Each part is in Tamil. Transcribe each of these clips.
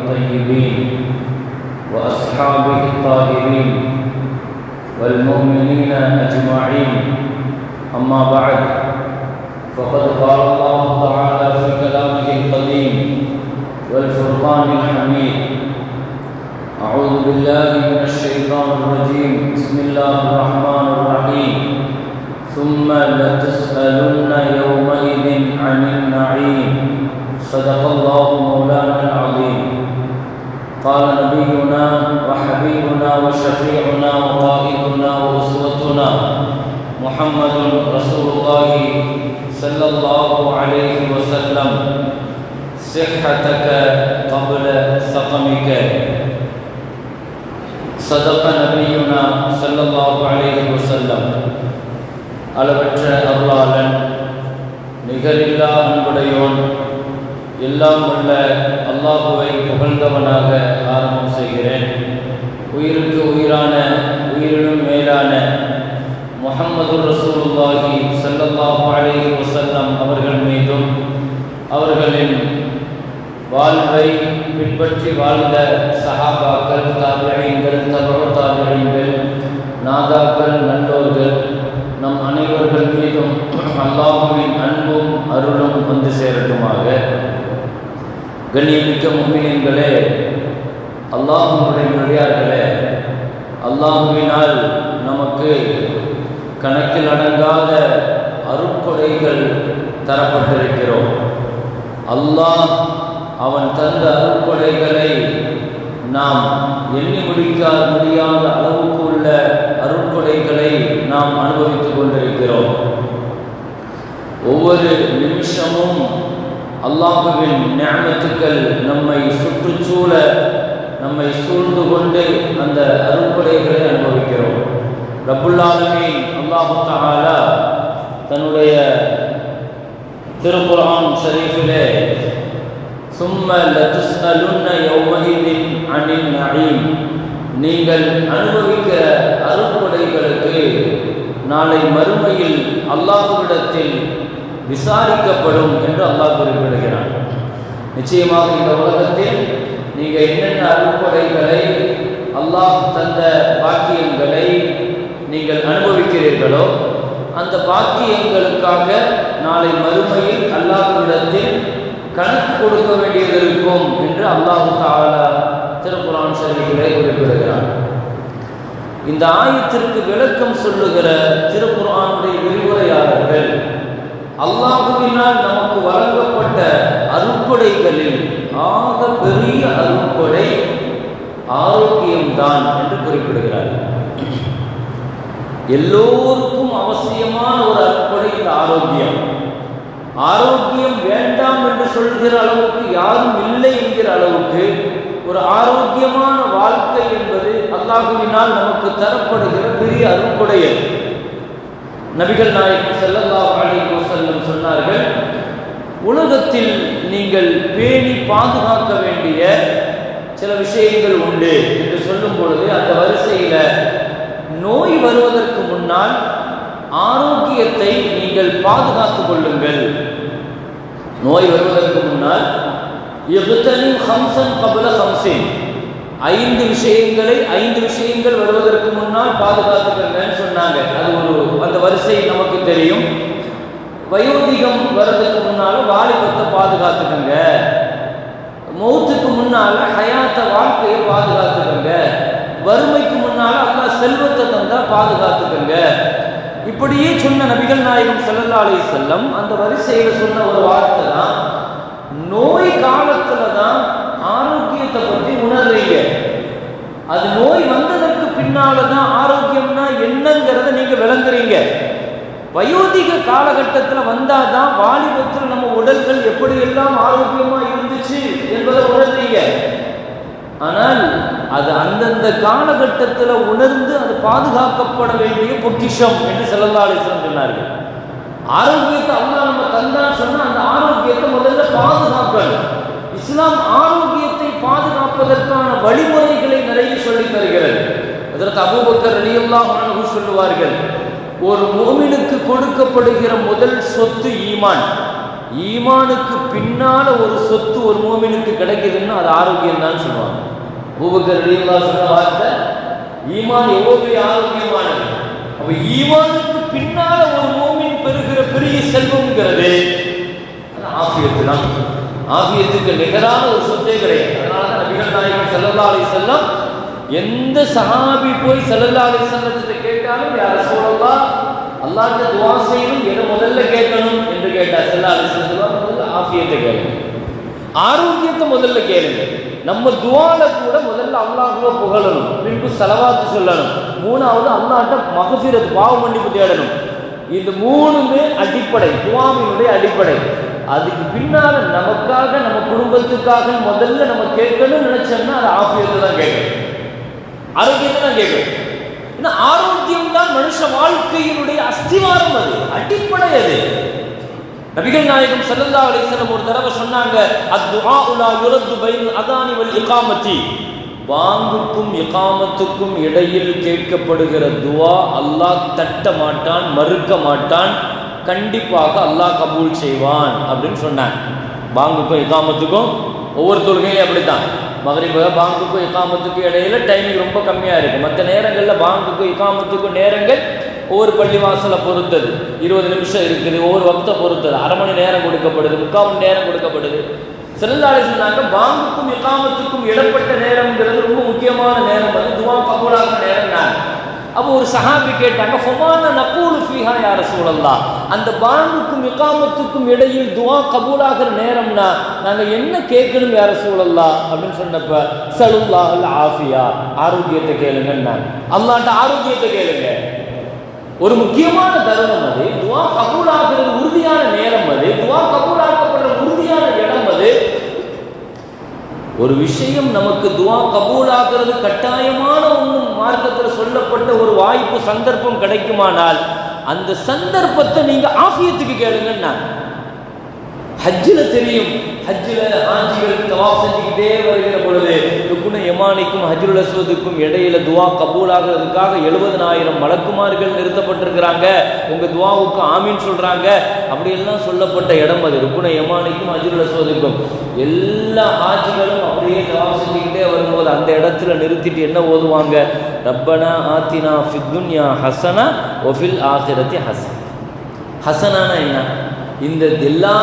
الطيبين وأصحابه الطاهرين والمؤمنين أجمعين. أما بعد فقد قال الله تعالى في كلامه القديم والفرقان الحميد أعوذ بالله من الشيطان الرجيم. بسم الله الرحمن الرحيم. ثم لتسألن يومئذ عن النعيم. صدق الله مولانا قال نبينا وحبيبنا وشفيعنا وقائدنا وأسوتنا محمد رسول الله صلى الله عليه وسلم صحتك قبل سقمك صدق نبينا صلى الله عليه وسلم அளவற்ற அருளாளன் நிகரில்லா அன்புடையோன் எல்லாம் உள்ள அல்லாஹுவை புகழ்ந்தவனாக ஆரம்பம் செய்கிறேன். உயிருக்கு உயிரான உயிரினும் மேலான முகமது ரசூலுல்லாஹி சல்லல்லாஹு அலைஹி வஸல்லம் அவர்கள் மீதும் அவர்களின் வாழ்வை பின்பற்றி வாழ்ந்த சஹாபாக்கள் தாபியங்கள் தபு தாபியங்கள் நாதாக்கள் நல்லோர்கள் நம் அனைவர்கள் மீதும் அல்லாஹுவின் அன்பும் அருளும் வந்து சேரட்டுமாக. கண்ணியமிக்க மும்மினங்களே அல்லாஹுடைய நொழியார்களே அல்லாஹுவினால் நமக்கு கணக்கில் அடங்காத அருட்கொடைகள் தரப்பட்டிருக்கிறோம். அல்லாஹ் அவன் தந்த அருட்கொடைகளை நாம் எண்ணி முடிக்க முடியாத அளவுக்கு உள்ள அருட்கொடைகளை நாம் அனுபவித்துக் கொண்டிருக்கிறோம். ஒவ்வொரு நிமிஷமும் அல்லாஹுவின் ஞாபகத்துக்கள் நம்மை சுற்றுச்சூழ நம்மை சூழ்ந்து கொண்டு அந்த அருள்படைகளை அனுபவிக்கிறோம். ரபுல்லாலுமே அல்லாஹு தஆலா தன்னுடைய திருக்குரான் ஷரீஃபிலே சும்ம லதுஸ்அலுன்ன யௌமஹிதின் அனின் நஈம் நீங்கள் அனுபவிக்கிற அருள்படைகளுக்கு நாளை மறுமையில் அல்லாஹ்விடத்தில் விசாரிக்கப்படும் என்று அல்லாஹ் குறிப்பிடுகிறான். நிச்சயமாக இந்த உலகத்தில் நீங்கள் என்னென்ன அருட்கொடைகளை அல்லாஹ் தந்த பாக்கியங்களை நீங்கள் அனுபவிக்கிறீர்களோ அந்த பாக்கியங்களுக்காக நாளை மறுமையில் அல்லாஹ்விடத்தில் கணக்கு கொடுக்க வேண்டியது இருக்கும் என்று அல்லாஹு தாலா திருக்குரான் ஷரீஃபிலே குறிப்பிடுகிறார் இந்த ஆயத்திற்கு விளக்கம் சொல்லுகிற திருக்குறானுடைய விரிவுரையாளர்கள் அல்லாஹுவினால் நமக்கு வழங்கப்பட்ட அருட்கொடைகளில் ஆக பெரிய அருட்கொடை ஆரோக்கியம்தான் என்று குறிப்பிடுகிறார்கள் எல்லோருக்கும் அவசியமான ஒரு அற்புடை இந்த ஆரோக்கியம். ஆரோக்கியம் வேண்டாம் என்று சொல்கிற அளவுக்கு யாரும் இல்லை என்கிற அளவுக்கு ஒரு ஆரோக்கியமான வாழ்க்கை என்பது அல்லாஹுவினால் நமக்கு தரப்படுகிற பெரிய அருட்கொடையல் நபிகள் நாயகம் செல்லல்லாஹு அலைஹி வஸல்லம் சொன்னார்கள் உலகத்தில் நீங்கள் பேணி பாதுகாக்க வேண்டிய சில விஷயங்கள் உண்டு என்று சொல்லும் பொழுது அந்த வரிசையில் நோய் வருவதற்கு முன்னால் ஆரோக்கியத்தை நீங்கள் பாதுகாத்துக் கொள்ளுங்கள். நோய் வருவதற்கு முன்னால் ஹம்சன் கபல ஹம்சின் ஐந்து விஷயங்களை ஐந்து விஷயங்கள் வருவதற்கு முன்னால் பாதுகாத்துக்கங்கன்னு சொன்னாங்க. அது ஒரு அந்த வரிசை நமக்கு தெரியும். வயோதிகம் வர்றதுக்கு முன்னால் வாலிபத்தை பாதுகாத்துக்கோங்க. மௌத்துக்கு முன்னால் ஹயாத்த வாழ்க்கையை பாதுகாத்துக்கோங்க. வறுமைக்கு முன்னால் அல்லா செல்வத்தை தந்தா பாதுகாத்துக்கோங்க. இப்படியே சொன்ன நபிகள் நாயகம் ஸல்லல்லாஹு அலைஹி செல்லம் அந்த வரிசையில் சொன்ன ஒரு வார்த்தை தான் நோய் காலத்துல தான் ஆரோக்கியத்தை பற்றி உணர்றீங்க. அது நோய் வந்ததற்கு பின்னால தான் ஆரோக்கியம்னா என்னங்கிறத நீங்க விளங்குறீங்க. வயோதிக காலகட்டத்தில் வந்தாதான் வாலிபத்தில் நம்ம உடல்கள் எப்படி எல்லாம் ஆரோக்கியமா இருந்துச்சு என்பதை உணர்ந்தீங்க. ஆனால் அது அந்தந்த காலகட்டத்தில் உணர்ந்து அது பாதுகாக்கப்பட வேண்டிய பொக்கிஷம் என்று செல்லல்லாலேசன் சொன்னார்கள். ஆரோக்கியத்தை அல்லா நம்ம தந்தான்னு சொன்னால் அந்த ஆரோக்கியத்தை முதல்ல பாதுகாக்கணும் இஸ்லாம் ஆரோக்கியத்தை பாதுகாப்பதற்கான வழிமுறைகளை நிறைய சொல்லி தருகிறது. அதற்கு அபூபக்கர் அலியுல்லா சொல்லுவார்கள் ஒரு மோமினுக்கு கொடுக்கப்படுகிற முதல் சொத்து ஈமான். ஈமானுக்கு பின்னால ஒரு சொத்து ஒரு மோமினுக்கு கிடைக்குதுன்னா அது ஆரோக்கியம் தான் சொல்லுவாங்க. அபூபக்கர் சொன்ன வார்த்தை ஈமான் எவ்வளவு பெரிய ஆரோக்கியமானது? அப்ப ஈமானுக்கு பின்னால ஒரு மோமின் பெறுகிற பெரிய செல்வம்ங்கிறது ஆசியத்து தான். ஆசியத்துக்கு நிகரான ஒரு சொத்தே கிடையாது. அதனால தான் நபிகள் நாயகம் ஸல்லல்லாஹு செல்லம் எந்த சஹாபி போய் செல்லல்லா அலைஹி கேட்டாலும் யார் சொல்லலாம் அல்லாட்ட துவா செய்யணும் எதை முதல்ல கேட்கணும்? என்று கேட்டார். செல்லா அலைஹி முதல்ல ஆஃபியத்தை கேளுங்க. ஆரோக்கியத்தை முதல்ல கேளுங்க. நம்ம துவால கூட முதல்ல அல்லாஹ்வை புகழணும். பின்பு செலவாத்து சொல்லணும். மூணாவது அல்லாட்ட மகஃபிரத் பாவ மன்னிப்பு தேடணும். இந்த மூணுமே அடிப்படை துவாமியுடைய அடிப்படை. அதுக்கு பின்னால நமக்காக நம்ம குடும்பத்துக்காக முதல்ல நம்ம கேட்கணும்னு நினைச்சோம்னா அது ஆஃபியத்தை தான் கேட்கணும். ஆரோக்கியத்தை தான் கேட்கணும் ஏன்னா ஆரோக்கியம் தான் மனுஷ வாழ்க்கையினுடைய அஸ்திவாரம் அது அடிப்படை அது. நபிகள் நாயகம் ஸல்லல்லாஹு அலைஹி ஒரு தடவை சொன்னாங்க அத்துஆ உலா யுரத்து பைன் அதானி வல் இகாமத்தி. வாங்குக்கும் இகாமத்துக்கும் இடையில் கேட்கப்படுகிற துவா அல்லாஹ் தட்ட மாட்டான் மறுக்க மாட்டான் கண்டிப்பாக அல்லாஹ் கபூல் செய்வான் அப்படின்னு சொன்னாங்க. வாங்குக்கும் இகாமத்துக்கும் ஒவ்வொரு தொழுகையும் அப்படித்தான்? மகரிப பாங்குக்கும் இக்காமத்துக்கும் இடையில டைமிங் ரொம்ப கம்மியாக இருக்குது மற்ற நேரங்களில் பாங்குக்கும் இக்காமத்துக்கும் நேரங்கள் ஒவ்வொரு பள்ளிவாசலை பொறுத்தது. இருபது நிமிஷம் இருக்குது ஒவ்வொரு வக்தை பொறுத்தது. அரை மணி நேரம் கொடுக்கப்படுது முக்கால் மணி நேரம் கொடுக்கப்படுது. சிறந்தாலே சொன்னாங்க பாங்குக்கும் இக்காமத்துக்கும் இடப்பட்ட நேரம்ங்கிறது ரொம்ப முக்கியமான நேரம். அது துவா கபூலாக நேரம் நான் அப்போ ஒரு சஹாபி கேட்டாங்க ஃபமான நக்கூலு ஃபீஹா யார சூழல்லா அந்த பாங்குக்கும் இக்காமத்துக்கும் இடையில் துவா கபூலாகிற நேரம்னா நாங்கள் என்ன கேட்கணும் யார சூழல்லா அப்படின்னு சொன்னப்ப சலுல்லாஹல் ஆஃபியா. ஆரோக்கியத்தை கேளுங்கன்னாங்க. அல்லாஹ்ட்ட ஆரோக்கியத்தை கேளுங்க. ஒரு முக்கியமான தருணம் அது. துவா கபூலாகிறது உறுதியான நேரம் அது. துவா கபூல் உறுதியான இடம் அது ஒரு விஷயம் நமக்கு துவா கபூலாகிறது கட்டாயமான ஒன்றும் மார்க்கத்தில் சொல்லப்பட்ட ஒரு வாய்ப்பு சந்தர்ப்பம் கிடைக்குமானால் அந்த சந்தர்ப்பத்தை நீங்க ஆஃபியத்துக்கு கேளுங்கன்னா ஹஜ்ஜில் தெரியும். ஹஜ்ஜில் ஆஞ்சிகள் தவாப் செஞ்சுக்கிட்டே வருகிற பொழுது ருக்குன எமானிக்கும் ஹஜ்ருல் அஸ்வதுக்கும் இடையில துவா கபூலாகிறதுக்காக எழுபதனாயிரம் மலக்குமார்கள் நிறுத்தப்பட்டிருக்கிறாங்க. உங்க துவாவுக்கு ஆமீன் சொல்றாங்க. அப்படியெல்லாம் சொல்லப்பட்ட இடம் அது. ருக்குன யமானிக்கும் ஹஜ்ருல் அஸ்வதுக்கும். எல்லா ஆட்சிகளும் அப்படியே தவாப் செஞ்சுக்கிட்டே வரும்போது அந்த இடத்துல நிறுத்திட்டு என்ன ஓதுவாங்க? ரப்பனா ஆத்தினா ஃபித்துன்யா ஹசனா ஒஃபில் ஆசிரத்தி ஹசன். ஹசனானா என்ன? இந்த எல்லா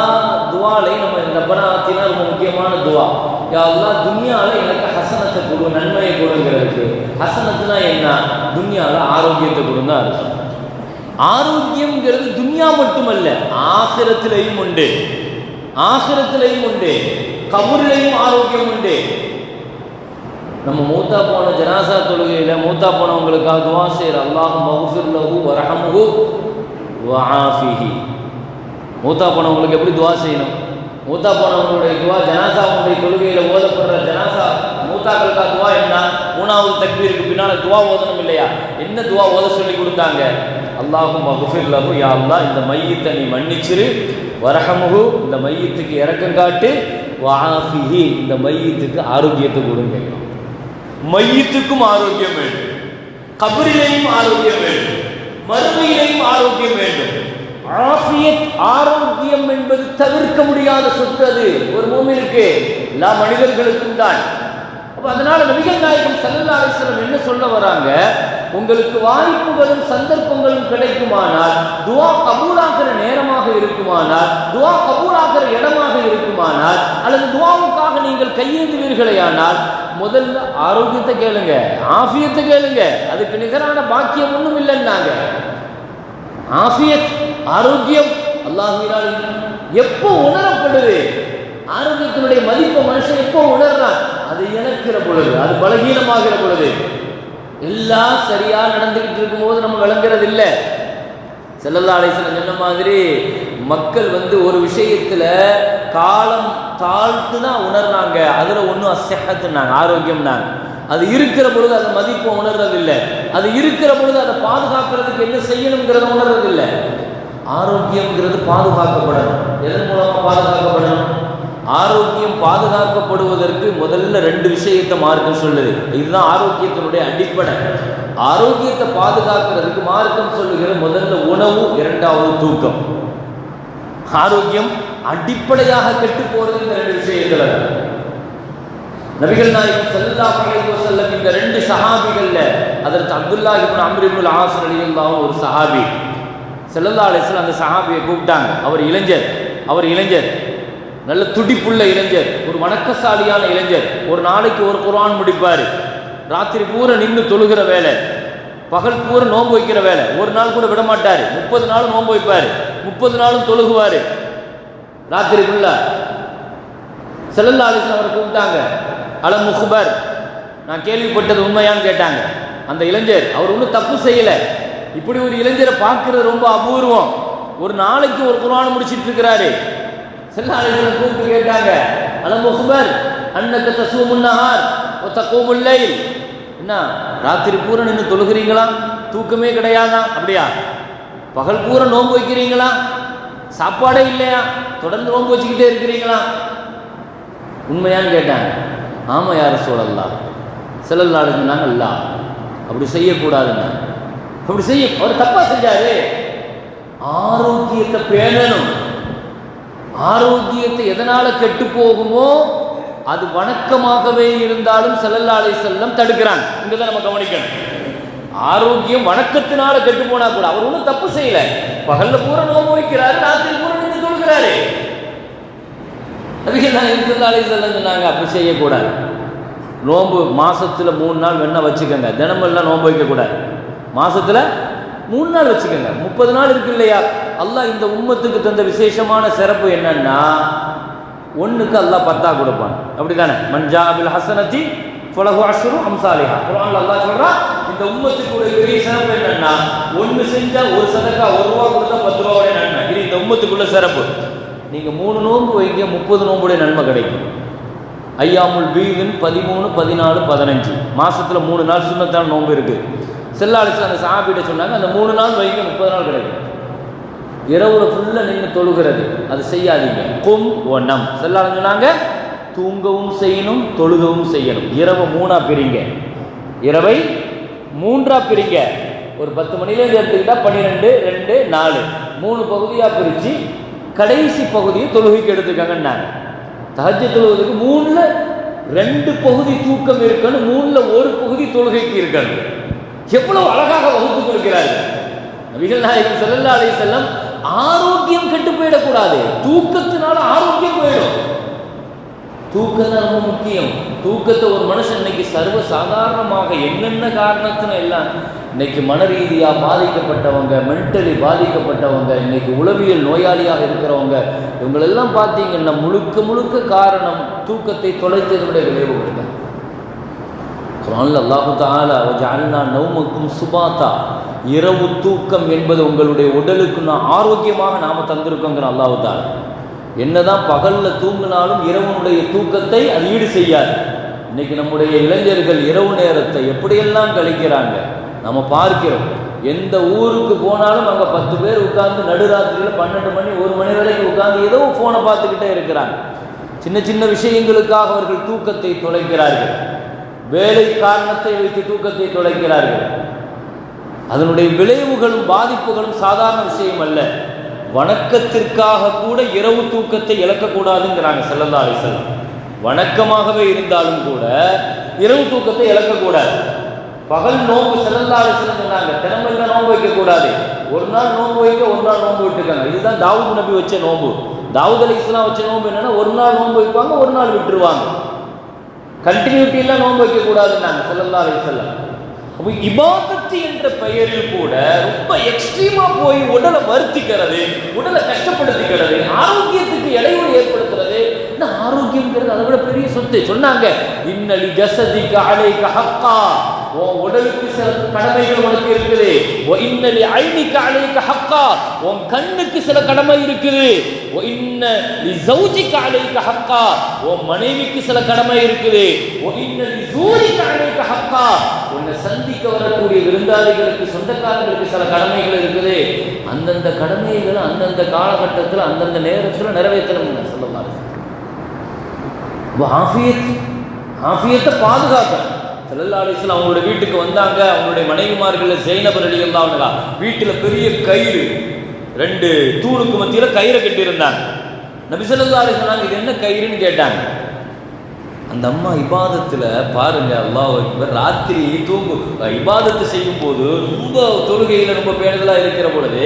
துவாலையும் நம்ம ரப்பனா ஆத்தினா ரொம்ப முக்கியமான துவா. யா அல்லாஹ் துன்யால எனக்கு ஹசனத்தை கொடு நன்மையை கொடுங்கிறதுக்கு. ஹசனத்துனா என்ன? துன்யால ஆரோக்கியத்தை கொடுங்க அர்த்தம். ஆரோக்கியம்ங்கிறது துன்யா மட்டுமல்ல ஆசிரத்திலையும் உண்டு. ஆசிரத்திலையும் உண்டு. கபூரிலையும் ஆரோக்கியம் உண்டு. நம்ம மூத்தா போன ஜனாசா தொழுகையில மூத்தா போனவங்களுக்காக துவா செய்யற அல்லாஹ் மகுஃபிர் லஹு வரஹமுஹு வஆஃபிஹி மூத்தா போனவங்களுக்கு எப்படி துவா செய்யணும்? மூத்தா போனவங்களுடைய துவா ஜனாசாவுடைய தொழுகையில் ஓதப்படுற ஜனாசா மூத்தாக்களுக்கா துவா என்ன? மூணாவது தக்பீருக்கு பின்னால் துவா ஓதணும் இல்லையா? என்ன துவா ஓத சொல்லி கொடுத்தாங்க? அல்லாஹும் மகுஃபில்லஹு யா அல்லா இந்த மையத்தை நீ மன்னிச்சிரு. வரகமுகு இந்த மையத்துக்கு இறக்கம் காட்டு. வஆஃபிஹி இந்த மையத்துக்கு ஆரோக்கியத்தை கொடுங்க. மையத்துக்கும் ஆரோக்கியம் வேண்டும். கபரிலையும் ஆரோக்கியம் வேண்டும். மறுமையிலையும் ஆரோக்கியம் வேண்டும். ஆஃபியத் ஆரோக்கியம் என்பது தவிர்க்க முடியாத சொத்து அது. ஒரு மூமினுக்கு எல்லா மனிதர்களுக்கும் தான். அப்ப அதனால நபிகள் நாயகம் ஸல்லல்லாஹு என்ன சொல்ல வராங்க? உங்களுக்கு வாய்ப்புகளும் சந்தர்ப்பங்களும் கிடைக்குமானால் துவா கபூலாகிற நேரமாக இருக்குமானால் துவா கபூலாகிற இடமாக இருக்குமானால் அல்லது துவாவுக்காக நீங்கள் கையேந்துவீர்களேயானால் முதல்ல ஆரோக்கியத்தை கேளுங்க ஆஃபியத்தை கேளுங்க. அதுக்கு நிகரான பாக்கியம் ஒன்றும் இல்லைன்னாங்க. ஆஃபியத் ஆரோக்கியம் அல்லாஹினால் எப்போ உணரப்படுது? ஆரோக்கியத்தினுடைய மதிப்பை மனுஷன் எப்போ உணர்றான்? அது இழக்கிற பொழுது அது பலகீனமாகிற பொழுது. எல்லாம் சரியா நடந்துகிட்டு இருக்கும்போது நம்ம விளங்குறது இல்லை செல்லல்லா அலிஸ்லாம் சொன்ன மாதிரி மக்கள் வந்து ஒரு விஷயத்துல காலம் தாழ்த்து தான் உணர்றாங்க. அதுல ஒன்றும் அசகத்துனாங்க ஆரோக்கியம்னாங்க. அது இருக்கிற பொழுது அதை மதிப்பை உணர்றதில்லை. அது இருக்கிற பொழுது அதை பாதுகாக்கிறதுக்கு என்ன செய்யணுங்கிறத உணர்றதில்லை. ஆரோக்கியம்ங்கிறது பாதுகாக்கப்படணும். எதன் மூலமாக பாதுகாக்கப்படணும்? ஆரோக்கியம் பாதுகாக்கப்படுவதற்கு முதல்ல ரெண்டு விஷயத்தை மார்க்கம் சொல்லுது. இதுதான் ஆரோக்கியத்தினுடைய அடிப்படை. ஆரோக்கியத்தை பாதுகாக்கிறதுக்கு மார்க்கம் சொல்லுகிற முதல்ல உணவு இரண்டாவது தூக்கம். ஆரோக்கியம் அடிப்படையாக கெட்டு போறது இந்த ரெண்டு விஷயத்துல. நபிகள் நாயகம் செல்லா அலைஹி வஸல்லம் இந்த ரெண்டு சஹாபிகள்ல அதற்கு Abdullah ibn Amr ibn As ஒரு சஹாபி. ஸல்லல்லாஹு அலைஹி அந்த சஹாபியை கூப்பிட்டாங்க. அவர் இளைஞர். அவர் இளைஞர். நல்ல துடிப்புள்ள இளைஞர். ஒரு வணக்கசாலியான இளைஞர். ஒரு நாளைக்கு ஒரு குரான் முடிப்பார். ராத்திரி பூரா நின்று தொழுகிற வேலை. பகல் பூரா நோன்பு வைக்கிற வேலை. ஒரு நாள் கூட விட மாட்டார் முப்பது நாளும் நோன்பு வைப்பார். முப்பது நாளும் தொழுகுவார். ராத்திரிக்குள்ள செல்லல்லா அலிஸ்லாம் அவரை கூப்பிட்டாங்க. அல முஹ்பர். நான் கேள்விப்பட்டது உண்மையான்னு கேட்டாங்க. அந்த இளைஞர் அவர் ஒன்றும் தப்பு செய்யலை. இப்படி ஒரு இளைஞரை பார்க்கறது ரொம்ப அபூர்வம். ஒரு நாளைக்கு ஒரு குரான் முடிச்சிட்டு இருக்கிறாரு. செல்லல்லா கூப்பிட்டு கேட்டாங்க அல முஹ்பர் அன்னக்க தசூமுன் நஹார் ஒ தக்கூமுல் என்ன ராத்திரி பூரா நின்று தொழுகிறீங்களா? தூக்கமே கிடையாதா? அப்படியா? பகல் பூரா நோன்பு வைக்கிறீங்களா? சாப்பாடே இல்லையா? தொடர்ந்து நோன்பு வச்சுக்கிட்டே இருக்கிறீங்களா? உண்மையான்னு கேட்டாங்க ஆமாம் யார் சூழல்லா செல்லல்லாடு சொன்னாங்க அல்லா அப்படி செய்யக்கூடாதுங்க. அப்படி செய்ய அவர் தப்பா செஞ்சாரு. ஆரோக்கியத்தை பேணணும். ஆரோக்கியத்தை எதனால கெட்டு போகுமோ அது வணக்கமாகவே இருந்தாலும் செல்லல்லாலை செல்லம் தடுக்கிறான். இங்கதான் நம்ம கவனிக்கணும். ஆரோக்கியம் வணக்கத்தினால கெட்டு போனா கூட அவர் ஒன்றும் தப்பு செய்யல. பகல்ல பூரா நோம்பு வைக்கிறாரு ராத்திரி பூரா நின்று சொல்கிறாரு அதுக்கு நான் இருந்தாலே செல்லம் சொன்னாங்க அப்படி செய்யக்கூடாது. நோன்பு மாசத்துல மூணு நாள் வேணா வச்சுக்கோங்க. தினமெல்லாம் நோன்பு வைக்கக்கூடாது. மாசத்துல மூணு நாள் வச்சுக்கோங்க. முப்பது நாள் இருக்கு இல்லையா? அல்லாஹ் இந்த உம்மத்துக்கு தந்த விசேஷமான சிறப்பு என்னன்னா ஒண்ணுக்கு அல்லாஹ் பத்தா கொடுப்பான். அப்படிதானே மஞ்சா பில் ஹசனத்தி புலகு அஷ்ரு அம்சாலிஹா. குர்ஆன்ல அல்லாஹ் சொல்றான் இந்த உம்மத்துக்கு ஒரு பெரிய சிறப்பு என்னன்னா ஒண்ணு செஞ்சா ஒரு சதக்கா ஒரு ரூபா கொடுத்தா பத்து ரூபாவுடைய நன்மை. இது இந்த உம்மத்துக்குள்ள சிறப்பு. நீங்க மூணு நோன்பு வைங்க முப்பது நோன்புடைய நன்மை கிடைக்கும். ஐயாமுல் பீவின் பதிமூணு பதினாலு பதினஞ்சு. மாசத்துல மூணு நாள் சுண்ணத்தான நோன்பு இருக்குது இருக்கு செல்லாலிச்சு அந்த சாப்பிட்ட சொன்னாங்க அந்த மூணு நாள் வைக்க முப்பது நாள் கிடைக்கும். இரவுல ஃபுல்லாக நின்று தொழுகிறது. அது செய்யாதீங்க. கும் ஒன்னம் செல்லாலும் சொன்னாங்க தூங்கவும் செய்யணும் தொழுகவும் செய்யணும். இரவு மூணாக பிரிங்க. இரவை மூன்றாக பிரிங்க. ஒரு பத்து மணிலேருந்து எடுத்துக்கிட்டால் பன்னிரெண்டு ரெண்டு நாலு. மூணு பகுதியாக பிரித்து கடைசி பகுதியை தொழுகைக்கு எடுத்துக்கங்கன்னாங்க. தகஜ தொழுவதுக்கு மூணில் ரெண்டு பகுதி தூக்கம் இருக்கணும் மூணில் ஒரு பகுதி தொழுகைக்கு இருக்கணும். எவ்வளவு அழகாக வகுத்து கொடுக்கிறார்கள். நபிகள் நாயகம் செல்லல்லா அலி செல்லம் ஆரோக்கியம் கெட்டு போயிடக்கூடாது. தூக்கத்தினால ஆரோக்கியம் போயிடும். தூக்கம் தான் ரொம்ப முக்கியம். தூக்கத்தை ஒரு மனுஷன் இன்னைக்கு சர்வ சாதாரணமாக என்னென்ன காரணத்தின எல்லாம் இன்னைக்கு மன ரீதியாக பாதிக்கப்பட்டவங்க மென்டலி பாதிக்கப்பட்டவங்க இன்னைக்கு உளவியல் நோயாளியாக இருக்கிறவங்க இவங்களெல்லாம் பார்த்தீங்கன்னா முழுக்க முழுக்க காரணம் தூக்கத்தை தொலைத்ததனுடைய விளைவுகள் தான் குரான்ல அல்லாஹு தாலா ஜஅல்னா நௌமக்கும் சுபாத்தா. இரவு தூக்கம் என்பது உங்களுடைய உடலுக்கு நான் ஆரோக்கியமாக நாம் தந்திருக்கோங்கிற அல்லாஹு தாலா என்னதான் பகலில் தூங்கினாலும் இரவனுடைய தூக்கத்தை அது ஈடு செய்யாது. இன்னைக்கு நம்முடைய இளைஞர்கள் இரவு நேரத்தை எப்படியெல்லாம் கழிக்கிறாங்க? நம்ம பார்க்கிறோம். எந்த ஊருக்கு போனாலும் அங்கே பத்து பேர் உட்கார்ந்து நடுராத்திரியில் பன்னெண்டு மணி ஒரு மணி வரைக்கும் உட்கார்ந்து ஏதோ ஃபோனை பார்த்துக்கிட்டே இருக்கிறாங்க. சின்ன சின்ன விஷயங்களுக்காக அவர்கள் தூக்கத்தை தொலைக்கிறார்கள். வேலை காரணத்தை வைத்து தூக்கத்தை தொலைக்கிறார்கள். அதனுடைய விளைவுகளும் பாதிப்புகளும் சாதாரண விஷயம் அல்ல. வணக்கத்திற்காக கூட இரவு தூக்கத்தை இழக்கக்கூடாதுங்கிறாங்க செல்லல்லா அலிசல்லாம் வணக்கமாகவே இருந்தாலும் கூட இரவு தூக்கத்தை இழக்கக்கூடாது. பகல் நோன்பு செல்லல்லா அலிசல்லாம் சொன்னாங்க தினமெல்லாம் நோன்பு வைக்கக்கூடாது. ஒரு நாள் நோன்பு வைக்க ஒரு நாள் நோன்பு விட்டுருக்காங்க இதுதான் தாவூத் நபி வச்ச நோன்பு. தாவூத் அலி இஸ்லாம் வச்ச நோன்பு என்னன்னா ஒரு நாள் நோன்பு வைப்பாங்க ஒரு நாள் விட்டுருவாங்க. கண்டினியூட்டியெல்லாம் நோன்பு வைக்கக்கூடாதுன்னு நாங்கள் சொல்லலாம் அலைஹி வஸல்லம். அப்போ இபாதத்து என்ற பெயரில் கூட ரொம்ப எக்ஸ்ட்ரீமா போய் உடலை வருத்திக்கிறது உடலை கஷ்டப்படுத்திக்கிறது ஆரோக்கியத்துக்கு இடையூறு ஏற்படுத்துறது. என்ன ஆரோக்கியம்ங்கிறது அதை விட பெரிய சொத்து. சொன்னாங்க இன்னலி ஜசதிக அலைக ஹக்கா. உன் உடலுக்கு சில கடமைகள் உனக்கு இருக்குது. ஓ இன்னலி ஐனிக்கு அலைக ஹக்கா. உன் கண்ணுக்கு சில கடமை இருக்குது. ஓ இன்ன லி ஜௌஜிக அலைக ஹக்கா. உன் மனைவிக்கு சில கடமை இருக்குது. ஓ இன்ன லி ஜூரிக ஹக்கா. உன்னை சந்திக்க வரக்கூடிய விருந்தாளிகளுக்கு சொந்தக்காரங்களுக்கு சில கடமைகள் இருக்குது. அந்தந்த கடமைகளை அந்தந்த காலகட்டத்தில் அந்தந்த நேரத்தில் நிறைவேற்றணும் சொல்லலாம் ஆஃபியத் ஆஃபியத்தை பாதுகாக்கணும் ஸல்லல்லாஹு அலைஹி அவங்களோட வீட்டுக்கு வந்தாங்க. அவங்களுடைய மனைவிமார்கள் ஜெயினப் ரலியல்லாஹு அவங்களா வீட்டில் பெரிய கயிறு. ரெண்டு தூணுக்கு மத்தியில் கயிறை கட்டியிருந்தாங்க. நபி ஸல்லல்லாஹு சொன்னாங்க இது என்ன கயிறுன்னு கேட்டாங்க. அந்த அம்மா இபாதத்தில் பாருங்க அல்லாஹ் அக்பர் ராத்திரி தூங்கு இபாதத்து செய்யும் போது ரொம்ப தொழுகையில் ரொம்ப பேணுதலாக இருக்கிற பொழுது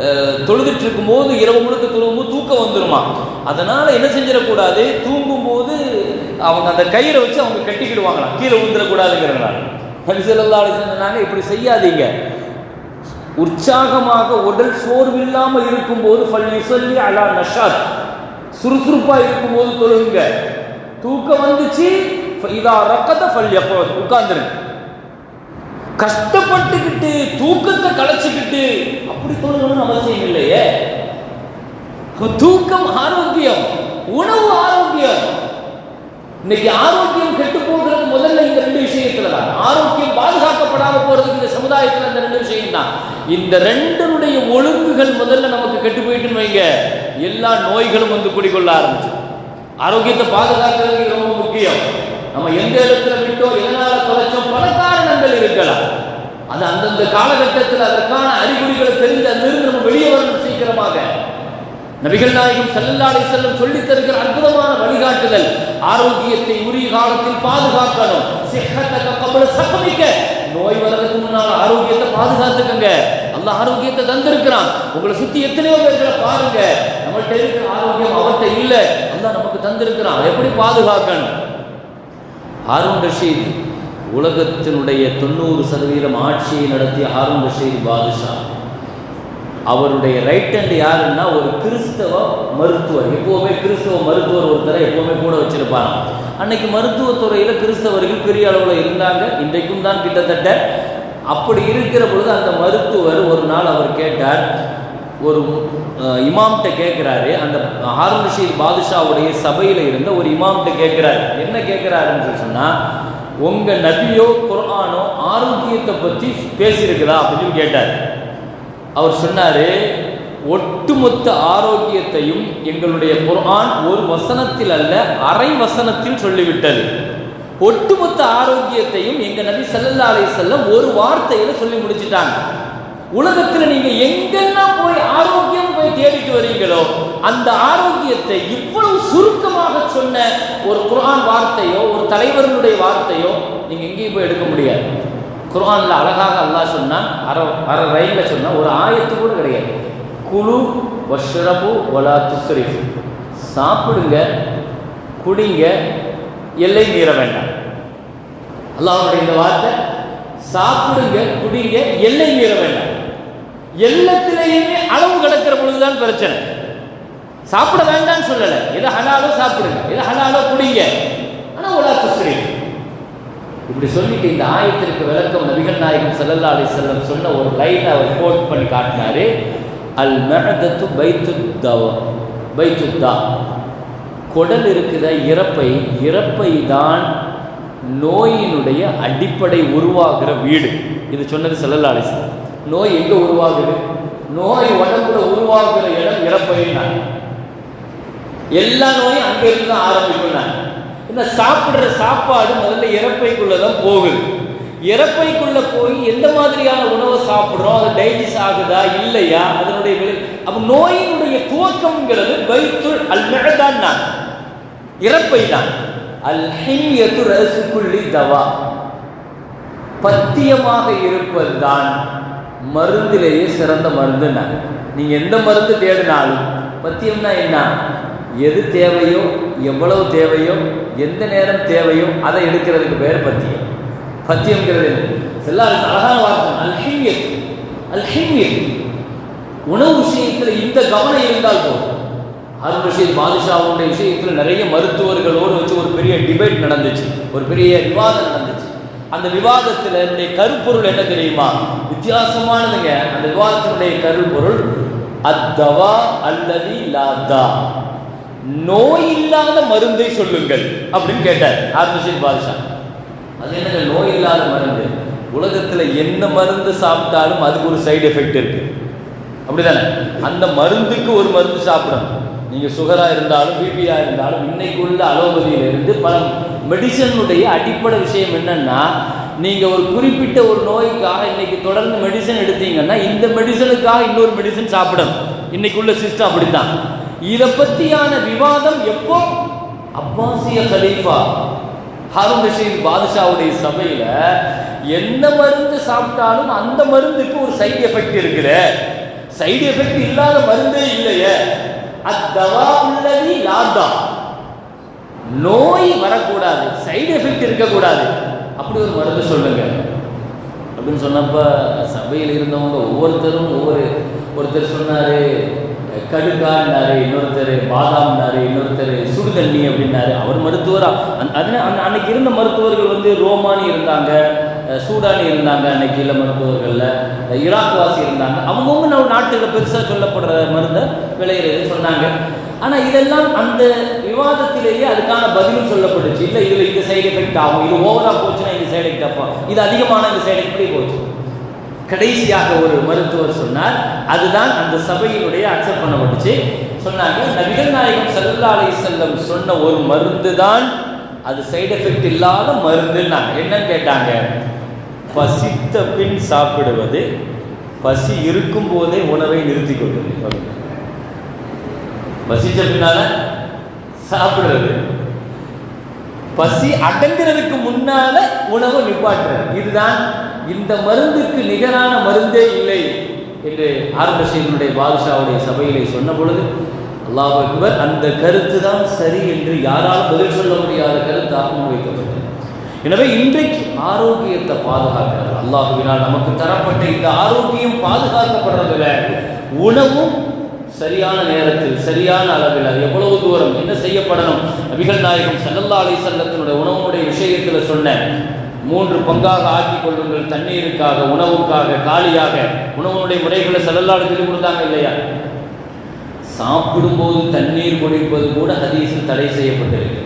அஹ், தொழுதுட்டு இருக்கும்போது இரவு முழுக்க தொழுகும்போது தூக்கம் வந்துருமா? அதனால என்ன செஞ்சிடக்கூடாது? தூங்கும்போது அவங்க அந்த கயிறை வச்சு அவங்க கட்டிக்கிடுவாங்களாம். கீழே விழுந்துடக்கூடாதுங்கிறனால ஹரிசல்லா சொன்னாங்க இப்படி செய்யாதீங்க. உற்சாகமாக உடல் சோர்வில்லாம இருக்கும்போது ஃபல் சொல்லி அலா நஷாத். சுறுசுறுப்பா இருக்கும்போது தொழுங்க தூக்கம் வந்துச்சு இதா ரக்கத்தை பள்ளி அப்போ உட்கார்ந்துருங்க கஷ்டப்பட்டுக்கிட்டு தூக்கத்தை களைச்சுக்கிட்டு அப்படி தொழுகணும்னு அவசியம் இல்லையே. தூக்கம் ஆரோக்கியம் உணவு ஆரோக்கியம். இன்னைக்கு ஆரோக்கியம் கெட்டு போகிறது முதல்ல இந்த ரெண்டு விஷயத்துல தான். ஆரோக்கியம் பாதுகாக்கப்படாம போறதுக்கு இந்த சமுதாயத்துல அந்த ரெண்டு விஷயம் தான். இந்த ரெண்டனுடைய ஒழுங்குகள் முதல்ல நமக்கு கெட்டு போயிட்டுன்னு வைங்க. எல்லா நோய்களும் வந்து குடிக்கொள்ள ஆரம்பிச்சு ஆரோக்கியத்தை பாதுகாக்கிறது ரொம்ப முக்கியம். நம்ம எந்த இடத்துல விட்டோம் எதனால தொலைச்சோம் பல காரணங்கள் இருக்கலாம். அது அந்தந்த காலகட்டத்தில் அதற்கான அறிகுறிகளை தெரிந்து அதிலிருந்து நம்ம வெளியே வரணும் சீக்கிரமாக. நபிகள் நாயகம் ஸல்லல்லாஹு செல்லும் சொல்லித் தருகிற அற்புதமான வழிகாட்டுதல் ஆரோக்கியத்தை உரிய காலத்தில் பாதுகாக்கணும். சிஹத்தக நோய் வர்றதுக்கு முன்னால் ஆரோக்கியத்தை பாதுகாத்துக்கங்க. அந்த ஆரோக்கியத்தை தந்திருக்கிறான். உங்களை சுத்தி எத்தனையோ பேர்களை பாருங்க. நம்மள்கிட்ட இருக்கிற ஆரோக்கியம் அவர்கிட்ட இல்ல. அல்லா நமக்கு தந்திருக்கிறான். எப்படி பாதுகாக்கணும்? ஹாரூன் ரஷீத் உலகத்தினுடைய தொண்ணூறு சதவீதம் ஆட்சியை நடத்திய ஹாரூன் ரஷீத் பாதுஷா. அவருடைய ரைட் ஹேண்ட் யாருன்னா ஒரு கிறிஸ்தவ மருத்துவர். எப்போவுமே கிறிஸ்தவ மருத்துவர் ஒருத்தரை எப்போவுமே கூட வச்சிருப்பாங்க அன்னைக்கு மருத்துவத்துறையில் கிறிஸ்தவர்கள் பெரிய அளவில் இருந்தாங்க. இன்றைக்கும் தான் கிட்டத்தட்ட அப்படி இருக்கிற பொழுது அந்த மருத்துவர் ஒரு நாள் அவர் கேட்டார் ஒரு இமாம்கிட்ட கேட்குறாரு. அந்த ஹாரூன் ரஷீத் பாதுஷாவுடைய சபையில் இருந்த ஒரு இமாம்கிட்ட கேட்குறாரு. என்ன கேட்குறாருன்னு சொல்லி சொன்னால் உங்கள் நபியோ குரானோ ஆரோக்கியத்தை பற்றி பேசியிருக்குதா? அப்படின்னு கேட்டார். அவர் சொன்னார் ஒட்டுமொத்த ஆரோக்கியத்தையும் எங்களுடைய குர்ஆன் ஒரு வசனத்தில் அல்ல அரை வசனத்தில் சொல்லிவிட்டது. ஒட்டுமொத்த ஆரோக்கியத்தையும் எங்க நபி ஸல்லல்லாஹு அலி செல்லம் ஒரு வார்த்தையில சொல்லி முடிச்சிட்டாங்க. உலகத்துல நீங்க எங்கெல்லாம் போய் ஆரோக்கியம் போய் தேடிட்டு வரீங்களோ அந்த ஆரோக்கியத்தை இவ்வளவு சுருக்கமாக சொன்ன ஒரு குரான் வார்த்தையோ ஒரு தலைவர்களுடைய வார்த்தையோ நீங்க எங்கேயும் போய் எடுக்க முடியாது. குரானில் அழகாக அல்லாஹ் சொன்னான் அரை அரை ரயிலில் சொன்னால் ஒரு ஆயத்து கூட கிடையாது. குழு வஷ்ரபு ஒலா துஸ்ரிஃப். சாப்பிடுங்க குடிங்க எல்லை மீற வேண்டாம். அல்லாஹுடைய இந்த வார்த்தை சாப்பிடுங்க குடிங்க எல்லை மீற வேண்டாம். எல்லாத்திலேயுமே அளவு கிடக்கிற பொழுதுதான் பிரச்சனை. சாப்பிட வேண்டாம்னு சொல்லலை. எதை ஹலாலோ சாப்பிடுங்க எதை ஹலாலோ குடிங்க. ஆனால் ஒலா துசரி இப்படி சொல்லிட்டு இந்த ஆயத்திற்கு விளக்கம் நபிகள் நாயகம் செல்லல்லா அலி செல்லம் சொன்ன ஒரு லைன் அவர் கோட் பண்ணி காட்டினாரு. அல் மஹதத்து பைத்து பைத்துத்தா. குடல் இருக்கிற இறப்பை. இறப்பை தான் நோயினுடைய அடிப்படை உருவாகிற வீடு. இது சொன்னது செல்லல்லா அலி செல்லம் நோய் எங்கே உருவாகுது? நோய் உடம்புல உருவாகுற இடம் இறப்பை எல்லா நோயும் அங்கே இருந்து தான் ஆரம்பிக்கும் நான். இந்த சாப்பிட்ற சாப்பாடு முதல்ல இறப்பைக்குள்ள தான் போகுது. இறப்பைக்குள்ள போய் எந்த மாதிரியான உணவை சாப்பிட்றோம்? அது டைஜஸ்ட் ஆகுதா? இல்லையா? அதனுடைய விளை அப்ப நோயினுடைய துவக்கம்ங்கிறது வைத்துள் அல்மெழதான் தான் இறப்பை தான் அல் ரசுக்குள்ளி தவா. பத்தியமாக இருப்பதுதான் மருந்திலேயே சிறந்த மருந்துன்னா. நீங்க எந்த மருந்து தேடினாலும் பத்தியம்னா என்ன? எது தேவையோ எவ்வளவு தேவையோ எந்த நேரம் தேவையோ அதை எடுக்கிறதுக்கு பேர் பத்தியம். பத்தியம்ங்கிறது எல்லாரும் அழகான வார்த்தை அல்ஹிமியத். அல்ஹிமியத். உணவு விஷயத்தில் இந்த கவனம் இருந்தால் போதும். அருண் ரஷீத் பாதுஷாவுடைய விஷயத்தில் நிறைய மருத்துவர்களோடு வச்சு ஒரு பெரிய டிபேட் நடந்துச்சு. ஒரு பெரிய விவாதம் நடந்துச்சு. அந்த விவாதத்தில் என்னுடைய கருப்பொருள் என்ன தெரியுமா? வித்தியாசமானதுங்க. அந்த விவாதத்தினுடைய கருப்பொருள் அத்தவா அல்லது லாதா நோய் இல்லாத மருந்தை சொல்லுங்கள் அப்படின்னு கேட்டார். அருண் பாதுஷா? அது என்ன நோய் இல்லாத மருந்து? உலகத்தில் என்ன மருந்து சாப்பிட்டாலும் அதுக்கு ஒரு சைடு எஃபெக்ட் இருக்கு. அப்படிதானே? அந்த மருந்துக்கு ஒரு மருந்து சாப்பிடணும். நீங்கள் சுகராக இருந்தாலும் பிபியாக இருந்தாலும் இன்னைக்கு உள்ள அலோபதியில இருந்து பல மெடிசனுடைய அடிப்படை விஷயம் என்னன்னா நீங்கள் ஒரு குறிப்பிட்ட ஒரு நோய்க்காக இன்னைக்கு தொடர்ந்து மெடிசன் எடுத்தீங்கன்னா இந்த மெடிசனுக்காக இன்னொரு மெடிசன் சாப்பிடணும். இன்னைக்கு உள்ள சிஸ்டம் அப்படித்தான். இதை பற்றியான விவாதம் எப்போ? அப்பாசிய கலீஃபா ஹாரூன் ரஷீத் பாதுஷாவுடைய சபையில என்ன மருந்து சாப்பிட்டாலும் அந்த மருந்துக்கு ஒரு சைடு எஃபெக்ட் இருக்குது. சைடு எஃபெக்ட் இல்லாத மருந்தே இல்லையே. அத்தவா உள்ளது லாதா நோய் வரக்கூடாது. சைடு எஃபெக்ட் இருக்கக்கூடாது. அப்படி ஒரு மருந்து சொல்லுங்க. அப்படின்னு சொன்னப்ப சபையில் இருந்தவங்க ஒவ்வொருத்தரும் ஒவ்வொரு ஒருத்தர் சொன்னாரு கடுக்கான்னாரு இன்னொருத்தர் பாதாம்னாரு இன்னொருத்தர் சுடுதண்ணி அப்படின்னாரு. அவர் மருத்துவர்? அன்னைக்கு இருந்த மருத்துவர்கள் வந்து ரோமானி இருந்தாங்க சூடானி இருந்தாங்க அன்னைக்கு இல்லை மருத்துவர்களில். ஈராக்வாசி இருந்தாங்க. அவங்கவுங்க நம்ம நாட்டில் பெருசாக சொல்லப்படுற மருந்தை விளையிறது சொன்னாங்க. ஆனால் இதெல்லாம் அந்த விவாதத்திலேயே அதுக்கான பதிலும் சொல்லப்பட்டுச்சு. இல்லை இதில் இந்த சைடு எஃபெக்ட் ஆகும். இது ஓவராக போச்சுன்னா இந்த சைடு எஃபெக்ட் ஆகும் இது அதிகமான இந்த சைடு எப்படி போச்சு. கடைசியாக ஒரு மருத்துவர் சொன்னார் அதுதான் அந்த சபையினுடைய அக்செப்ட் பண்ணப்பட்டுச்சு. சொன்னாங்க நபிகள் நாயகம் செல்லாலை செல்லம் சொன்ன ஒரு மருந்து தான் அது சைடு எஃபெக்ட் இல்லாத மருந்துன்னாங்க. என்னன்னு கேட்டாங்க பசித்த பின் சாப்பிடுவது பசி இருக்கும் போதே உணவை நிறுத்தி கொள்வது. பசிச்ச பின்னால சாப்பிடுறது. பசி அடங்குறதுக்கு முன்னால உணவை நிப்பாட்டுறது. இதுதான் இந்த மருந்துக்கு நிகரான மருந்தே இல்லை என்று ஆரம்பசீனுடைய பாதுஷாவுடைய சபையிலே சொன்ன பொழுது அல்லாஹ் அக்பர் அந்த கருத்து தான் சரி என்று யாரால் பதில் சொல்ல முடியாத கருத்தாக முன்வைக்கப்பட்டது எனவே இன்றைக்கு ஆரோக்கியத்தை பாதுகாக்கிறது. அல்லாஹுவினால் நமக்கு தரப்பட்ட இந்த ஆரோக்கியம் பாதுகாக்கப்படுறதில்ல. உணவும் சரியான நேரத்தில் சரியான அளவில் அது எவ்வளவு தூரம் என்ன செய்யப்படணும்? நபிகள் நாயகம் செல்லல்லா அலி செல்லத்தினுடைய உணவுடைய விஷயத்தில் சொன்ன மூன்று பங்காக ஆக்கிக் கொள்ளுங்கள். தண்ணீருக்காக உணவுக்காக காலியாக. உணவுடைய முறைகளை செல்லலாடு சொல்லி கொடுத்தாங்க இல்லையா? சாப்பிடும்போது தண்ணீர் குடிப்பது கூட ஹதீஸில் தடை செய்யப்பட்டிருக்கு.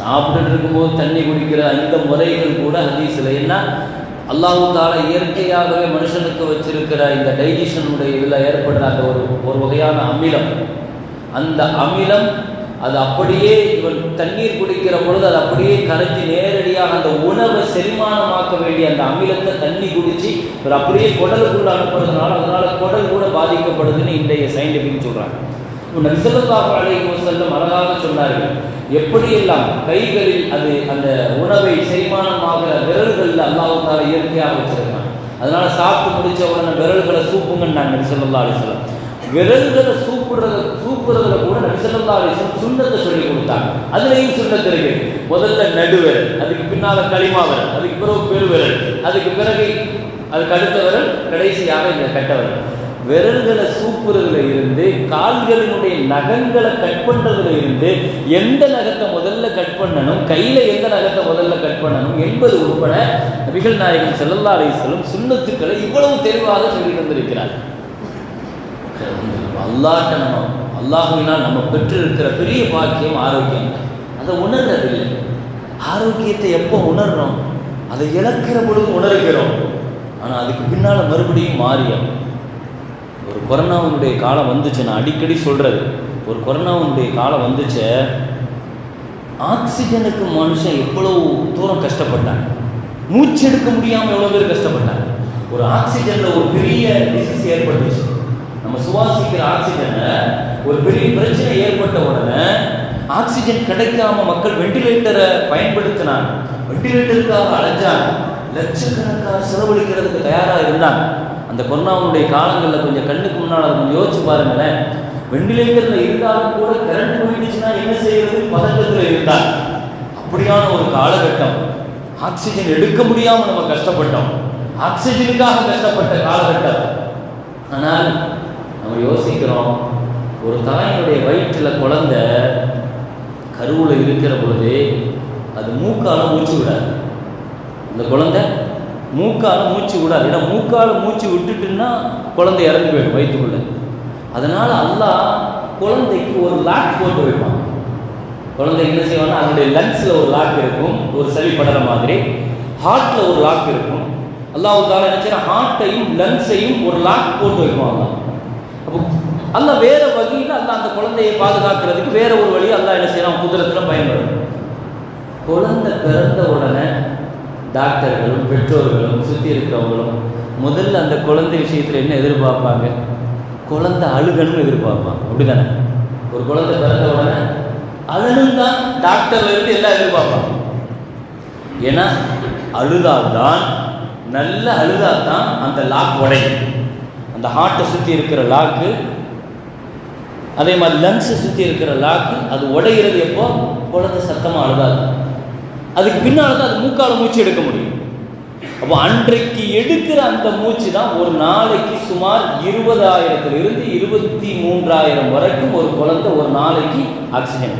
சாப்பிட்டு இருக்கும்போது தண்ணி குடிக்கிற அந்த முறைகள் கூட ஹதீஸில். என்ன அல்லாஹு தாலா இயற்கையாகவே மனுஷனுக்கு வச்சிருக்கிற இந்த டைஜஷனுடைய இதில் ஏற்படுற அந்த ஒரு ஒரு வகையான அமிலம். அந்த அமிலம் அது அப்படியே இவன் தண்ணீர் குடிக்கிற பொழுது அது அப்படியே கரைஞ்சி நேரடியாக அந்த உணவை செரிமானமாக்க வேண்டிய அந்த அமிலத்தை தண்ணி குடிச்சு இவர் அப்படியே குடலுக்குள்ள அனுப்புறதுனால அதனால குடல் கூட பாதிக்கப்படுதுன்னு இன்றைய சயின்டிஃபிக் சொல்றாங்க. நபிசல்லாஹு அலைஹி வஸல்லம் அழகாக சொன்னார்கள் எப்படியெல்லாம் கைகளில் அது அந்த உணவை செரிமானமாகிற விரல்களில் அல்லாஹு தாலா இயற்கையாக வச்சிருக்காங்க அதனால சாப்பிட்டு முடிச்ச உடனே விரல்களை சூப்புங்கன்னு நான் ஸல்லல்லாஹு அலைஹி வஸல்லம். விரல்களை சூப் சூப்புறதுல கூட நபி ஸல்லல்லாஹு சுண்ணத்தை சொல்லி கொடுத்தாங்க. அதுலயும் சுண்ணத்து இருக்கு. முதல்ல நடுவிரல் அதுக்கு பின்னால களிமாவரல் அதுக்கு பிறகு பெருவிரல் அதுக்கு பிறகு அதுக்கு அடுத்த விரல் கடைசியாக இந்த கட்டவர் விரல்களை சூப்புறதுல இருந்து கால்களினுடைய நகங்களை கட் பண்றதுல இருந்து எந்த நகத்தை முதல்ல கட் பண்ணணும் கையில எந்த நகத்தை முதல்ல கட் பண்ணணும் என்பது உட்பட நபிகள் நாயகன் செல்லல்லா அலிஸ்வலும் சுண்ணத்துக்களை இவ்வளவு தெளிவாக சொல்லி தந்திருக்கிறார் அல்லாட்ட நம்ம அல்லாஹுவினால் நம்ம பெற்றிருக்கிற பெரிய பாக்கியம் ஆரோக்கியம். அதை உணர்றதில்லை ஆரோக்கியத்தை எப்போ உணர்றோம்? அதை இழக்கிற பொழுது உணர்கிறோம். ஆனால் அதுக்கு பின்னால் மறுபடியும் மாறியும் ஒரு கொரோனாவுடைய காலம் வந்துச்சு நான் அடிக்கடி சொல்கிறது ஒரு கொரோனாவுடைய காலம் வந்துச்சு ஆக்சிஜனுக்கு மனுஷன் எவ்வளோ தூரம் கஷ்டப்பட்டாங்க மூச்சு எடுக்க முடியாமல் எவ்வளோ பேர் கஷ்டப்பட்டாங்க? ஒரு ஆக்சிஜனில் ஒரு பெரிய டிசீஸ் ஏற்பட்டுச்சு. நம்ம சுவாசிக்கிற ஆக்சிஜனை ஒரு பெரிய பிரச்சனை ஏற்பட்ட உடனே ஆக்சிஜன் கிடைக்காம மக்கள் வெண்டிலேட்டரை பயன்படுத்தினாங்க. வெண்டிலேட்டருக்காக அலைஞ்சாங்க. லட்சக்கணக்காக செலவழிக்கிறதுக்கு தயாராக இருந்தாங்க. அந்த கொரோனாவுடைய காலங்களில் கொஞ்சம் கண்ணுக்கு முன்னால் கொஞ்சம் யோசிச்சு பாருங்களேன். வெண்டிலேட்டரில் இருந்தாலும் கூட கரண்ட் போயிடுச்சுன்னா என்ன செய்யறது? பதட்டத்தில் இருந்தாங்க. அப்படியான ஒரு காலகட்டம். ஆக்சிஜன் எடுக்க முடியாமல் நம்ம கஷ்டப்பட்டோம். ஆக்சிஜனுக்காக கஷ்டப்பட்ட காலகட்டம். ஆனால் நம்ம யோசிக்கிறோம் ஒரு தாயினுடைய வயிற்றில் குழந்த கருவில் இருக்கிற பொழுது அது மூக்கால் மூச்சு விடாது. அந்த குழந்தை மூக்கால் மூச்சு விடாது. ஏன்னா மூக்கால மூச்சு விட்டுட்டுன்னா குழந்தை இறந்து போயிடும் வயிற்றுக்குள்ள. அதனால் அல்லா குழந்தைக்கு ஒரு லாக் போட்டு வைப்பான். குழந்தை என்ன செய்வான்னா அதனுடைய லங்ஸில் ஒரு லாக் இருக்கும் ஒரு சளி படுற மாதிரி. ஹார்ட்டில் ஒரு லாக் இருக்கும். அல்லாஹ் தாலா என்ன செய்யணும் ஹார்ட்டையும் லங்ஸையும் ஒரு லாக் போட்டு வைப்பாங்க அப்போ அல்லாஹ் வேற வகையில் அந்த அந்த குழந்தையை பாதுகாக்கிறதுக்கு வேற ஒரு வழி அல்லாஹ் என்ன செய்யலாம் குதிரத்தில் பயன்படும் குழந்தை பிறந்த உடனே டாக்டர்களும் பெற்றோர்களும் சுற்றி இருக்கிறவங்களும் முதல்ல அந்த குழந்தை விஷயத்தில் என்ன எதிர்பார்ப்பாங்க? குழந்தை அழுகணும்னு எதிர்பார்ப்பாங்க. அப்படிதானே ஒரு குழந்தை பிறந்த உடனே அழணும் தான் டாக்டர்ல இருந்து எல்லாம் எதிர்பார்ப்பாங்க. ஏன்னா அழுதால்தான் நல்ல அழுதால்தான் அந்த லாக் உடையும். ஹார்ட்டை சுற்றி இருக்கிற லாக்கு அதே மாதிரி லங்ஸை சுற்றி இருக்கிற லாக்கு அது உடைகிறது எப்போ? குழந்தை சத்தமாக அழுதாது. அதுக்கு பின்னால் தான் அது மூக்கால் மூச்சு எடுக்க முடியும். அப்போ அன்றைக்கு எடுக்கிற அந்த மூச்சு தான் ஒரு நாளைக்கு சுமார் இருபதாயிரத்திலிருந்து இருபத்தி மூன்றாயிரம் வரைக்கும் ஒரு குழந்தை ஒரு நாளைக்கு ஆக்சிஜன்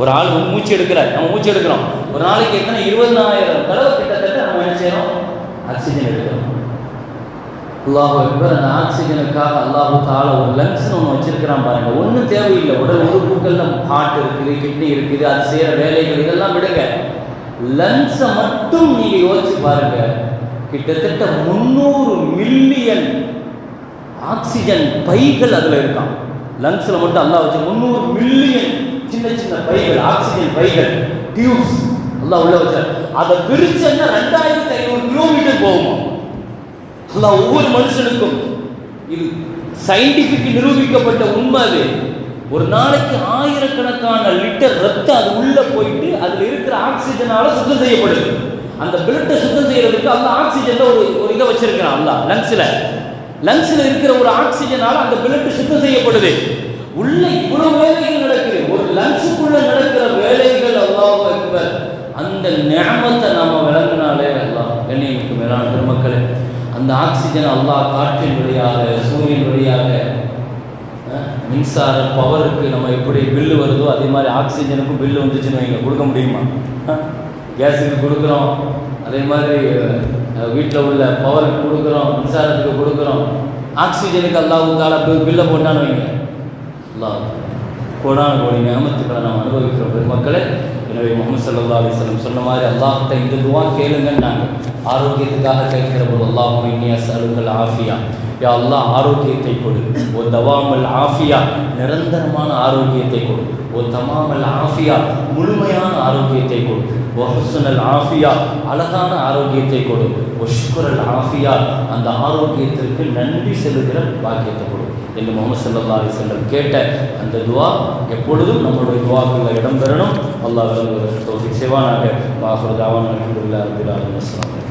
ஒரு ஆள் வந்து மூச்சு எடுக்கிறார். நம்ம மூச்சு எடுக்கிறோம். ஒரு நாளைக்கு எத்தனை? இருபதாயிரம் தடவை கிட்டத்தட்ட நம்ம என்ன செய்யறோம்? ஆக்சிஜன் எடுக்கிறோம். அல்லாஹ் அக்பர் அந்த ஆக்சிஜனுக்காக அல்லாஹு தால ஒரு லங்ஸ்னு ஒன்று வச்சிருக்கிறான் பாருங்க. ஒன்றும் தேவையில்லை. உடல் உறுப்புகள்ல ஹார்ட் இருக்குது கிட்னி இருக்குது அது செய்கிற வேலைகள் இதெல்லாம் விடுங்க. லங்ஸை மட்டும் நீங்க யோசிச்சு பாருங்க. கிட்டத்தட்ட முந்நூறு மில்லியன் ஆக்சிஜன் பைகள் அதுல இருக்கான். லங்ஸ்ல மட்டும் அல்லாஹ் வச்சு முந்நூறு மில்லியன் சின்ன சின்ன பைகள் ஆக்சிஜன் பைகள் டியூப்ஸ் அல்லாஹ் உள்ள வச்சார். அதை பிரிச்சா ரெண்டாயிரத்தி ஐநூறு கிலோமீட்டர் போகுமா? அல்லாஹ் ஒவ்வொரு மனுஷனுக்கும் இது சயின்டிபிக் நிரூபிக்கப்பட்ட உண்மை அது. ஒரு நாளைக்கு ஆயிரக்கணக்கான லிட்டர் ரத்தம் அது உள்ள போயிட்டு அதுல இருக்கிற ஆக்சிஜனால சுத்தம் செய்யப்படுது. அந்த பிளட்டை சுத்தம் செய்யறதுக்கு அந்த ஆக்சிஜன்ல ஒரு ஒரு இதை வச்சிருக்கிறான் அல்ல லங்ஸ்ல லங்ஸ்ல இருக்கிற ஒரு ஆக்சிஜனால அந்த பிளட் சுத்தம் செய்யப்படுது. உள்ள இவ்வளவு வேலைகள் நடக்குது. ஒரு லங்ஸுக்குள்ள நடக்கிற வேலைகள் அல்லாஹ் அக்பர். அந்த நேமத்தை நாம விளங்கினாலே அல்லாஹ் கண்ணியமிக்கு மேலான பெருமக்களே அந்த ஆக்சிஜன் அல்லாஹ் காற்றின் வழியாக சூரியன் வழியாக மின்சார பவருக்கு நம்ம எப்படி பில்லு வருதோ அதே மாதிரி ஆக்சிஜனுக்கும் பில்லு வந்துச்சுன்னு வைங்க கொடுக்க முடியுமா? கேஸுக்கு கொடுக்குறோம் அதே மாதிரி வீட்டில் உள்ள பவருக்கு கொடுக்குறோம் மின்சாரத்துக்கு கொடுக்குறோம் ஆக்சிஜனுக்கு அல்லாஹ் தாலா பில்லை போட்டான்னு வைங்க. அல்லா கோடான கோடி நியமத்துக்களை நாம் அனுபவிக்கிறோம் பெருமக்களை. எனவே முகமது சல்லா அலிஸ்லம் சொன்ன மாதிரி அல்லாஹ்கிட்ட இந்த துவா கேளுங்கன்னாங்க. ஆரோக்கியத்துக்காக கேட்கிற போது அல்லாஹும் இன்னியா சலுங்கள் ஆஃபியா. யா அல்லாஹ் ஆரோக்கியத்தை கொடு. ஓ தவாமல் ஆஃபியா நிரந்தரமான ஆரோக்கியத்தை கொடு. ஓ தமாமல் ஆஃபியா முழுமையான ஆரோக்கியத்தை கொடு. ஓ ஆஃபியா அழகான ஆரோக்கியத்தை கொடு. ஒஷ்குரல் ஆஃபியா அந்த ஆரோக்கியத்திற்கு நன்றி செலுகிற பாக்கியத்தை கொடு என்று முகமது சல்லா அலி செல்லம் கேட்ட அந்த துவா எப்பொழுதும் நம்மளுடைய துவாக்களில் இடம்பெறணும். அல்லாஹ் தோஃபி சிவானாக வாஹுர் தாவான் அலமதுல்லா அப்துல்லா அஸ்லாம்